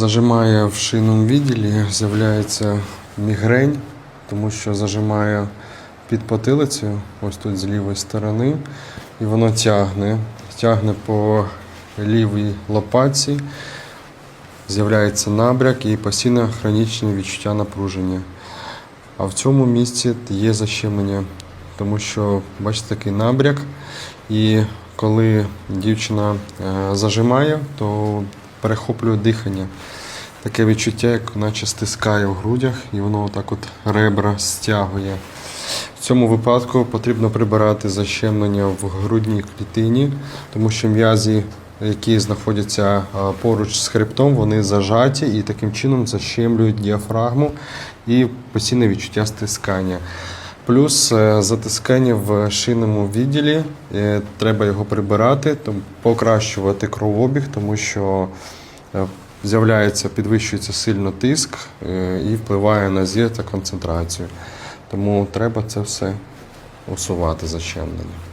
Зажимає в шийному відділі, з'являється мігрень, тому що зажимає під потилицею, ось тут з лівої сторони, і воно тягне. Тягне по лівій лопатці, з'являється набряк і постійне хронічне відчуття напруження. А в цьому місці є защемлення, тому що, бачите, такий набряк, і коли дівчина е, зажимає, то перехоплює дихання. Таке відчуття, як наче стискає в грудях, і воно отак от ребра стягує. В цьому випадку потрібно прибирати защемлення в грудній клітині, тому що м'язі, які знаходяться поруч з хребтом, вони зажаті і таким чином защемлюють діафрагму і постійне відчуття стискання. Плюс е, затискання в шийному відділі, е, треба його прибирати, покращувати кровообіг, тому що е, з'являється, підвищується сильно тиск і впливає на зір та концентрацію. Тому треба це все усувати защемлення.